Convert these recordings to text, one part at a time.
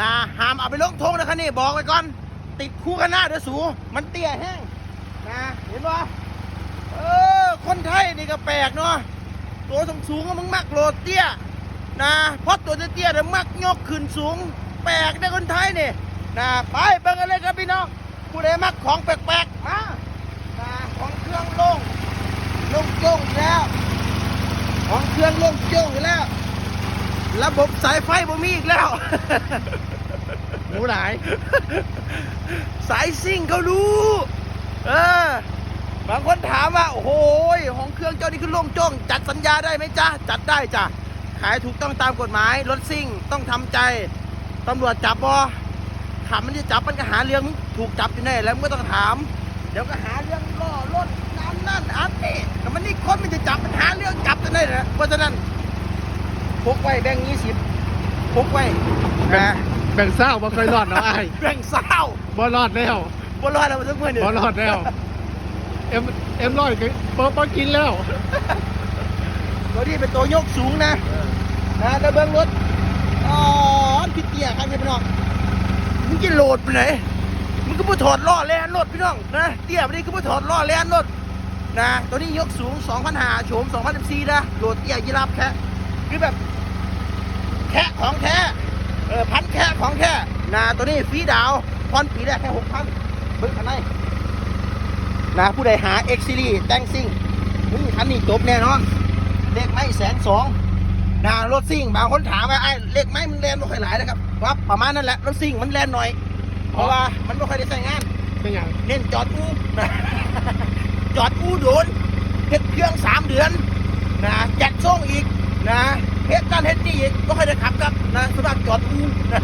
นะห้ามเอาไปลงทงนะครับนี่บอกไว้ก่อน ติดคู่กันหน้าเดี๋ยวสู มันเตี้ยแห้งนะเห็นปะเออคนไทยนี่ก็แปลกเนาะตัวสูงสูงก็มึงมักโลดเตี้ยนะเพราะตัวเตี้ยเดี๋ยวมักยกขึ้นสูง แปลกในคนไทยนี่นะไปเบิ่งกันเลยครับพี่น้องผู้ใดมักของแปลกๆมานะของเครื่องลงลงจ้งแล้ว ของเครื่องลงจ้งอีกแล้ว ระบบสายไฟบ่มีอีกแล้ว หมูหลาย สายซิ่งเขารู้ เออบางคนถามว่า โอ้โหของเครื่องเจ้านี่คือโล่งโจ้งจัดสัญญาได้ไหมจ๊ะ จัดได้จ้ะ ขายถูกต้องตามกฎหมาย รถซิ่งต้องทำใจตำรวจจับบอถามมันจะจับมันก็หาเรื่องถูกจับอยู่แน่แล้วมันก็ต้องถาม เดี๋ยวก็หาเรื่องล่อรถนั่นนั่นอันนี้แต่มันนี่คนมันจะจับมันหาเรื่องจับกันได้นะเพราะฉะนั้น พกไว้แบงค์ยี่สิบพกไว้นะแบ่งเศร้าบ่เคยรอดเนาะไอ้ายแบงค์เศร้าบ่รอดแล้วบ่รอดแล้วมันต้องเมื่อนี่บ่รอดแล้ว เอ็มเอ็มร้อยก็เปิดบ่กินแล้วตัวนี้เป็นตัวยกสูงนะนะแล้วเบิ้งรถอ๋อพี่เตี้ยครับพี่น้องมึงจะโหลดไปไหนมึงก็บ่ถอดล้อแลนรถพี่น้องนะเตี้ยไปนี่ก็บ่ถอดล้อแลนรถนะตัวนี้ยกสูง2,500โฉม2,004นะโหลดเตี้ยยีราฟแค่คือแบบ แค่ของแท้เออพันแค่ของแท้นะตัวนี้ฟรีดาวน์พอนปีแรกแค่หกพันเบิ้งข้างในนะผู้ใดหา X Series แต่งซิ่งมึงคันนี้จบแน่นอนเลขไม้แสนสองนะรถซิ่งบางคนถามว่าไอ้เลขไม้มันแรงไม่ค่อยหลายนะครับครับประมาณนั้นแหละรถซิ่งมันแรงหน่อย เพราะว่ามันไม่ค่อยได้ใช้งานเป็นหยังเน้นจอดอูนะจอดอูโดนเฮ็ดเครื่องสามเดือนนะจัดส่งอีกนะ เฮ็ดนั่นเฮ็ดนี่ก็ค่อยได้ขับครับนะสำหรับจอดอูนะ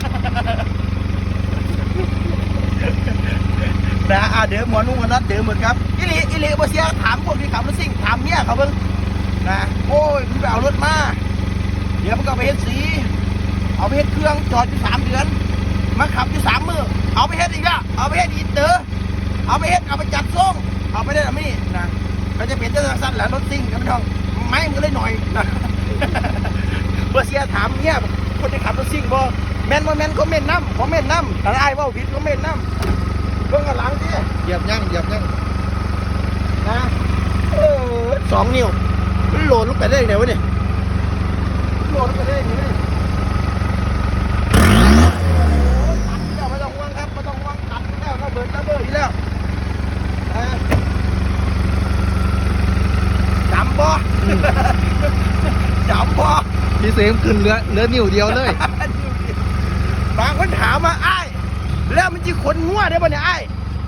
นะอ่าเดี๋ยวหมอนุ่งกันนัดเดี๋ยวเหมือนครับอิลีอิลีบ่เสียถามพวกที่ขับรถซิ่งถามเมียเขาเบิ่งนะโอ้ยมึงไปเอารถมาเดี๋ยวมึงก็เอาไปเฮ็ดสี เอาไปเฮ็ดเครื่องจอดอยู่สามเดือนมาขับอยู่สามมือเอาไปเฮ็ดอีกละเอาไปเฮ็ดอีเตอร์เอาไปเฮ็ดเอาไปจัดส่งเอาไปได้อะมี่นะก็จะเป็นเจ้าสั้นแหละรถซิ่งนะพี่น้องไม้มันก็เลยหน่อยนะ เบอร์เสียถามเนี่ยคนที่ขับรถซิ่งบ่แม่นบ่แม่นคอมเมนต์น้ำคอมเมนต์น้ำแต่ไอ้ายเว่าผิดคอมเมนต์น้ำเบิ่งกันหลังที่เหยียบยั่งเหยียบยั่งนะเออสองนิ้วมันโหลดลงไปได้ยังไงวะเนี่ยโหลดลงไปได้ยังไงเนี่ยตัดไม่ต้องห่วงครับไม่ต้องห่วงตัดแล้วก็เบิดระเบิดอีกแล้วเออจำบ่จำบ่ พี่เสมขึ้นเหลือเหลือนิ้วเดียวเลยบางคนถามว่าไอ้แล้วมันจะขนงัวได้ป่ะเนี่ยไอ้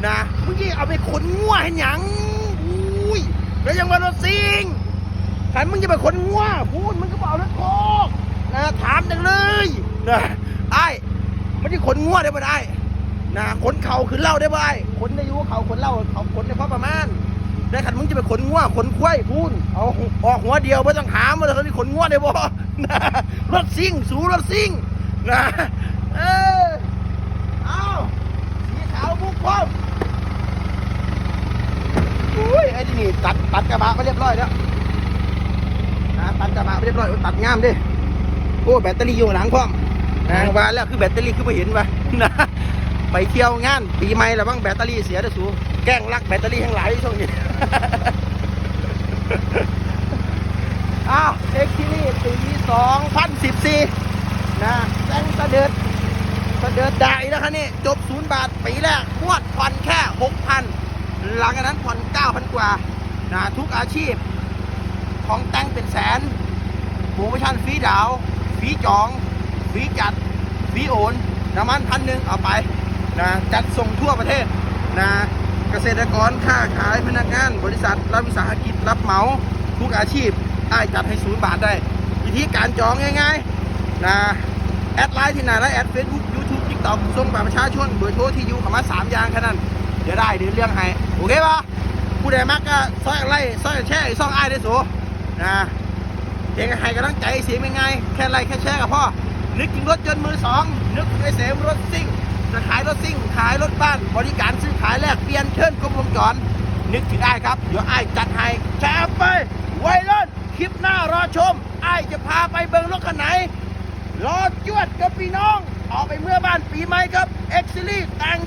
นะมึงจะเอาไปขนงัวให้หยังอุ้ยแล้วยังมารถซิงขันมึงจะไปขนงัวพูดมึงก็บอกรถโคกนะถามจังเลยนะไอ้มันจะขนงัวได้ป่ะไอ้นะขนเข่าขึ้นเล่าได้ป่ะไอ้ขนได้อยูเขาขนเหล่าเขาขนได้พอประมา แต่ขันงจะไปขนงัวขนควายพูนเอาออกหัวเดียวไม่ต้องถามว่าเขาที่ขนงัวได้บ่นะรถซิ่ง สูรถซิ่งนะเออเอาสีขาวบุกพร้อมอุ้ยไอ้ที่นี่ตัดตัดกระบะไปเรียบร้อยแล้วนะตัดกระบะไปเรียบร้อยตัดงามดิโอ้แบตเตอรี่อยู่หลังพร้อมนะว่าแล้วคือแบตเตอรี่คือไม่เห็นวะนะ ไปเที่ยวงาน ปีใหม่แล้วบ้างแบตเตอรี่เสียเด้อสูแกล้งลักแบตเตอรี่ทั้งหลายช่วงนี้ อ้าวเอ็กซ์นี่ปี2014นสิบสี่นะแจ้งเสด็จเสด็จได้แล้วครับนี่ จบศูนย์บาทปีแรกพวดผ่อนแค่6,000หลังจากนั้นผ่อน9,000กว่านะทุกอาชีพ ของแต่งเป็นแสนโปรโมชั่นฟรีดาวฟรีจองฟรีจัดฟรีโอนน้ำมันพันหนึ่งเอาไป นะจัดส่งทั่วประเทศนะเกษตรกรค้าขายพนักงาน บริษัทรับวิสาหกิจรับเหมาทุกอาชีพได้จัดให้ศูนย์บาทได้ วิธีการจองง่ายๆนะแอดไลน์ที่ไหนและแอดเฟซบุ๊กยูทูบทิกตอกส่งบัตรประชาชนเบอร์โทรที่อยู่เข้ามาสามอย่างแค่นั้นเดี๋ยวได้เดี๋ยวเรื่องให้โอเคปะผู้ใดมักก็ซอยไล่ซอยแช่ซองไอ้ายได้สูนะเด็กให้กำลังใจเสียงเป็นไงแค่ไล่แค่แช่กับพ่อนึกถึงรถยนต์มือสองนึกถึงไอ้เสียมรถซิ่ง จะขายรถซิ่ง ขายรถบ้าน บริการซื้อขายแลกเปลี่ยนเชิญกรมวงจร นึกถึงไอ้ครับ เดี๋ยวไอ้จัดให้แชร์ไปไว้เลยคลิปหน้ารอชมไอ้จะพาไปเบิงรถคันไหน รอจวดกับพี่น้อง ออกไปเมื่อบ้านปีใหม่ครับ เอ็กซิลี่แต่ง